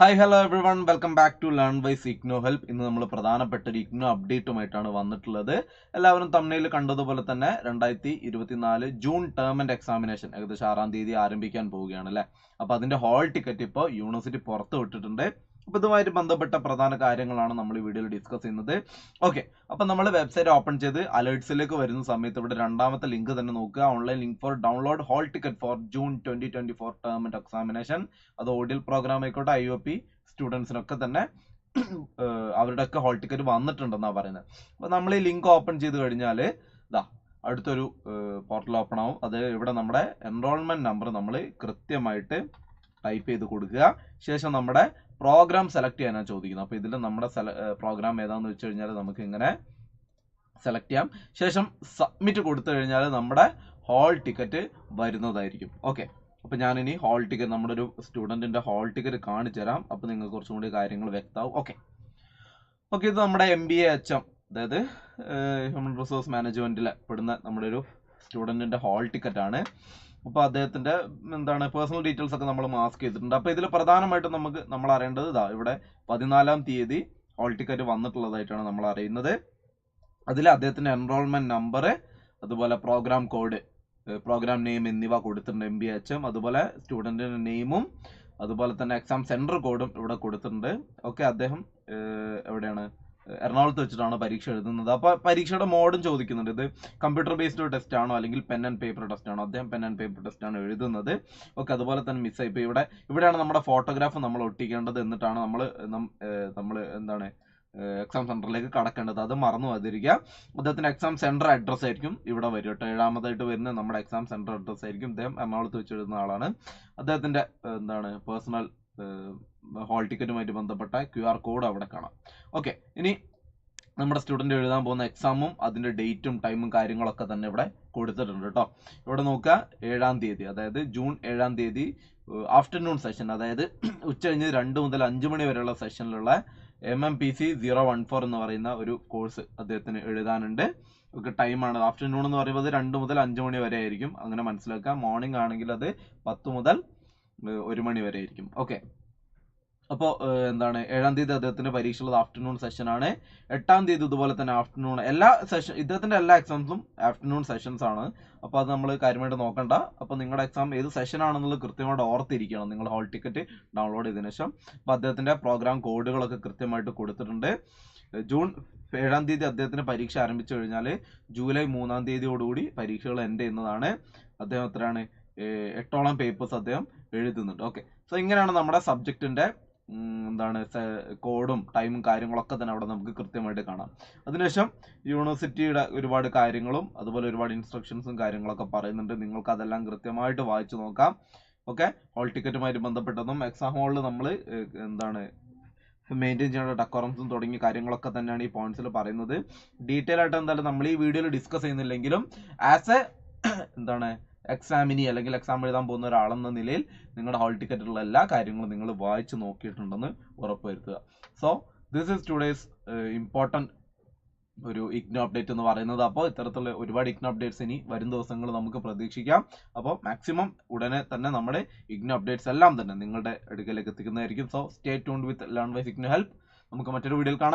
Hi hello everyone welcome back to learn wise IGNOU help ഇന്ന് നമ്മൾ പ്രധാനപ്പെട്ട ഒരു ഇഗ്നോ അപ്ഡേറ്റുമായിട്ടാണ് വന്നിട്ടുള്ളത്. എല്ലാവരും തമ്മിൽ കണ്ടതുപോലെ തന്നെ രണ്ടായിരത്തി ഇരുപത്തിനാല് ജൂൺ ടേം ആൻഡ് എക്സാമിനേഷൻ ഏകദേശം ആറാം തീയതി ആരംഭിക്കാൻ പോവുകയാണ് അല്ലേ? അപ്പോൾ അതിന്റെ ഹോൾ ടിക്കറ്റ് ഇപ്പോൾ യൂണിവേഴ്സിറ്റി പുറത്ത് വിട്ടിട്ടുണ്ട്. അപ്പോൾ ഇതുമായിട്ട് ബന്ധപ്പെട്ട പ്രധാന കാര്യങ്ങളാണ് നമ്മൾ ഈ വീഡിയോയിൽ ഡിസ്കസ് ചെയ്യുന്നത്. ഓക്കെ അപ്പോൾ നമ്മൾ വെബ്സൈറ്റ് ഓപ്പൺ ചെയ്ത് അലേർട്സിലേക്ക് വരുന്ന സമയത്ത് ഇവിടെ രണ്ടാമത്തെ ലിങ്ക് തന്നെ നോക്കുക. Online link for download hall ticket for June twenty twenty four term examination അത് ഓഡിയൽ പ്രോഗ്രാം ആയിക്കോട്ടെ ഐ ഒ പി സ്റ്റുഡൻസിനൊക്കെ തന്നെ ഏഹ് അവരുടെ ഒക്കെ ഹോൾ ടിക്കറ്റ് വന്നിട്ടുണ്ടെന്നാണ് പറയുന്നത്. അപ്പോൾ നമ്മൾ ഈ ലിങ്ക് ഓപ്പൺ ചെയ്ത് കഴിഞ്ഞാൽ ഇതാ അടുത്തൊരു പോർട്ടൽ ഓപ്പൺ ആവും. അത് ഇവിടെ നമ്മുടെ എൻറോൾമെന്റ് നമ്പർ നമ്മൾ കൃത്യമായിട്ട് ടൈപ്പ് ചെയ്ത് കൊടുക്കുക. ശേഷം നമ്മുടെ പ്രോഗ്രാം സെലക്ട് ചെയ്യാനാണ് ചോദിക്കുന്നത്. അപ്പോൾ ഇതിൽ നമ്മുടെ പ്രോഗ്രാം ഏതാണെന്ന് വെച്ച് കഴിഞ്ഞാൽ നമുക്ക് ഇങ്ങനെ സെലക്ട് ചെയ്യാം. ശേഷം സബ്മിറ്റ് കൊടുത്തു കഴിഞ്ഞാൽ നമ്മുടെ ഹോൾ ടിക്കറ്റ് വരുന്നതായിരിക്കും. ഓക്കെ അപ്പോൾ ഞാനിനി ഹോൾ ടിക്കറ്റ് നമ്മുടെ ഒരു സ്റ്റുഡന്റിന്റെ ഹോൾ ടിക്കറ്റ് കാണിച്ചു തരാം. അപ്പോൾ നിങ്ങൾക്ക് കുറച്ചും കൂടി കാര്യങ്ങൾ വ്യക്തമാവും. ഓക്കെ ഓക്കെ ഇത് നമ്മുടെ M B A H M അതായത് ഹ്യൂമൻ റിസോഴ്സ് മാനേജ്മെന്റിൽ പെടുന്ന നമ്മുടെ ഒരു സ്റ്റുഡന്റിന്റെ ഹോൾ ടിക്കറ്റ് ആണ്. അപ്പോൾ അദ്ദേഹത്തിന്റെ എന്താണ് പേഴ്സണൽ ഡീറ്റെയിൽസ് ഒക്കെ നമ്മൾ മാസ്ക് ചെയ്തിട്ടുണ്ട്. അപ്പോൾ ഇതിൽ പ്രധാനമായിട്ടും നമുക്ക് നമ്മൾ അറിയേണ്ടത് ഇതാ ഇവിടെ പതിനാലാം തീയതി ഹോൾ ടിക്കറ്റ് വന്നിട്ടുള്ളതായിട്ടാണ് നമ്മൾ അറിയുന്നത്. അതിൽ അദ്ദേഹത്തിന്റെ എൻറോൾമെന്റ് നമ്പർ അതുപോലെ പ്രോഗ്രാം കോഡ് പ്രോഗ്രാം നെയിം എന്നിവ കൊടുത്തിട്ടുണ്ട് എം ബി എച്ച് എം അതുപോലെ സ്റ്റുഡന്റിന്റെ നെയിമും അതുപോലെ തന്നെ എക്സാം സെന്റർ കോഡും ഇവിടെ കൊടുത്തിട്ടുണ്ട്. ഓക്കെ അദ്ദേഹം എവിടെയാണ്? എറണാകുളത്ത് വെച്ചിട്ടാണ് പരീക്ഷ എഴുതുന്നത്. അപ്പോൾ പരീക്ഷയുടെ മോഡും ചോദിക്കുന്നുണ്ട്. ഇത് കമ്പ്യൂട്ടർ ബേസ്ഡ് ടെസ്റ്റ് ആണോ അല്ലെങ്കിൽ പെൻ ആൻഡ് പേപ്പർ ടെസ്റ്റ് ആണോ? അദ്ദേഹം പെൻ ആൻഡ് പേപ്പർ ടെസ്റ്റ് ആണ് എഴുതുന്നത്. ഓക്കെ അതുപോലെ തന്നെ മിസ് ഇപ്പോൾ ഇവിടെ ഇവിടെയാണ് നമ്മുടെ ഫോട്ടോഗ്രാഫ് നമ്മൾ ഒട്ടിക്കേണ്ടത് എന്നിട്ടാണ് നമ്മൾ നമ്മൾ എന്താണ് എക്സാം സെന്ററിലേക്ക് കടക്കേണ്ടത്. അത് മറന്നു പോകാതിരിക്കുക. അദ്ദേഹത്തിന്റെ എക്സാം സെന്റർ അഡ്രസ് ആയിരിക്കും ഇവിടെ വരും കേട്ടോ. ഏഴാമതായിട്ട് വരുന്ന നമ്മുടെ എക്സാം സെന്റർ അഡ്രസ് ആയിരിക്കും. അദ്ദേഹം എറണാകുളത്ത് വെച്ച് എഴുതുന്ന ആളാണ്. അദ്ദേഹത്തിന്റെ എന്താണ് പേഴ്സണൽ ഹാൾ ടിക്കറ്റുമായിട്ട് ബന്ധപ്പെട്ട ക്യു ആർ കോഡ് അവിടെ കാണാം. ഓക്കെ ഇനി നമ്മുടെ സ്റ്റുഡന്റ് എഴുതാൻ പോകുന്ന എക്സാമും അതിന്റെ ഡേറ്റും ടൈമും കാര്യങ്ങളൊക്കെ തന്നെ ഇവിടെ കൊടുത്തിട്ടുണ്ട് കേട്ടോ. ഇവിടെ നോക്കുക ഏഴാം തീയതി അതായത് ജൂൺ ഏഴാം തീയതി ആഫ്റ്റർനൂൺ സെഷൻ അതായത് ഉച്ച കഴിഞ്ഞ് രണ്ട് മുതൽ അഞ്ച് മണി വരെയുള്ള സെഷനിലുള്ള M M P C zero one four എന്ന് പറയുന്ന ഒരു കോഴ്സ് അദ്ദേഹത്തിന് എഴുതാനുണ്ട്. ഒക്കെ ടൈമാണ് ആഫ്റ്റർനൂൺ എന്ന് പറയുമ്പോൾ രണ്ട് മുതൽ അഞ്ച് മണി വരെ ആയിരിക്കും. അങ്ങനെ മനസ്സിലാക്കുക. മോർണിംഗ് ആണെങ്കിൽ അത് പത്ത് മുതൽ ഒരു മണി വരെ ആയിരിക്കും. ഓക്കെ അപ്പോൾ എന്താണ് ഏഴാം തീയതി അദ്ദേഹത്തിന്റെ പരീക്ഷ ഉള്ളത് ആഫ്റ്റർനൂൺ സെഷനാണ് എട്ടാം തീയതി ഇതുപോലെ തന്നെ ആഫ്റ്റർനൂൺ എല്ലാ സെഷൻ ഇദ്ദേഹത്തിന്റെ എല്ലാ എക്സാംസും ആഫ്റ്റർനൂൺ സെഷൻസ് ആണ്. അപ്പോൾ അത് നമ്മൾ കാര്യമായിട്ട് നോക്കണ്ട. അപ്പോൾ നിങ്ങളുടെ എക്സാം ഏത് സെഷൻ ആണെന്നുള്ളത് കൃത്യമായിട്ട് ഓർത്തിരിക്കണം. നിങ്ങൾ ഹോൾ ടിക്കറ്റ് ഡൗൺലോഡ് ചെയ്തതിനു ശേഷം. അപ്പോൾ അദ്ദേഹത്തിന്റെ പ്രോഗ്രാം കോഡുകളൊക്കെ കൃത്യമായിട്ട് കൊടുത്തിട്ടുണ്ട്. ജൂൺ ഏഴാം തീയതി അദ്ദേഹത്തിന് പരീക്ഷ ആരംഭിച്ചു കഴിഞ്ഞാൽ ജൂലൈ മൂന്നാം തീയതിയോടുകൂടി പരീക്ഷകൾ എൻഡ് ചെയ്യുന്നതാണ്. അദ്ദേഹം എത്രയാണ്? എട്ടോളം പേപ്പേഴ്സ് അദ്ദേഹം എഴുതുന്നുണ്ട്. ഓക്കെ സോ ഇങ്ങനെയാണ് നമ്മുടെ സബ്ജക്റ്റിന്റെ എന്താണ് കോഡും ടൈമും കാര്യങ്ങളൊക്കെ തന്നെ അവിടെ നമുക്ക് കൃത്യമായിട്ട് കാണാം. അതിനുശേഷം യൂണിവേഴ്സിറ്റിയുടെ ഒരുപാട് കാര്യങ്ങളും അതുപോലെ ഒരുപാട് ഇൻസ്ട്രക്ഷൻസും കാര്യങ്ങളൊക്കെ പറയുന്നുണ്ട്. നിങ്ങൾക്ക് അതെല്ലാം കൃത്യമായിട്ട് വായിച്ചു നോക്കാം. ഓക്കെ ഹോൾ ടിക്കറ്റുമായിട്ട് ബന്ധപ്പെട്ടതും എക്സാം ഹോളിൽ നമ്മൾ എന്താണ് മെയിന്റെയിൻ ചെയ്യേണ്ട ഡക്കോറംസും തുടങ്ങിയ കാര്യങ്ങളൊക്കെ തന്നെയാണ് ഈ പോയിന്റ്സിൽ പറയുന്നത്. ഡീറ്റെയിൽ ആയിട്ട് എന്തായാലും നമ്മൾ ഈ വീഡിയോയിൽ ഡിസ്കസ് ചെയ്യുന്നില്ലെങ്കിലും ആസ് എ എന്താണ് എക്സാമിനി അല്ലെങ്കിൽ എക്സാം എഴുതാൻ പോകുന്ന ഒരാളെന്ന നിലയിൽ നിങ്ങളുടെ ഹാൾ ടിക്കറ്റിലുള്ള എല്ലാ കാര്യങ്ങളും നിങ്ങൾ വായിച്ച് നോക്കിയിട്ടുണ്ടെന്ന് ഉറപ്പുവരുത്തുക. So this is today's important ഒരു ഇഗ്നോ അപ്ഡേറ്റ് എന്ന് പറയുന്നത്. അപ്പോൾ ഇത്തരത്തിലുള്ള ഒരുപാട് ഇഗ്നോ അപ്ഡേറ്റ്സ് ഇനി വരും ദിവസങ്ങൾ നമുക്ക് പ്രതീക്ഷിക്കാം. അപ്പോൾ മാക്സിമം ഉടനെ തന്നെ നമ്മുടെ ഇഗ്നോ അപ്ഡേറ്റ്സ് എല്ലാം തന്നെ നിങ്ങളുടെ അടുക്കലേക്ക് എത്തിക്കുന്നതായിരിക്കും. So stay tune with learn wise IGNOU help നമുക്ക് മറ്റൊരു വീഡിയോയിൽ കാണാം.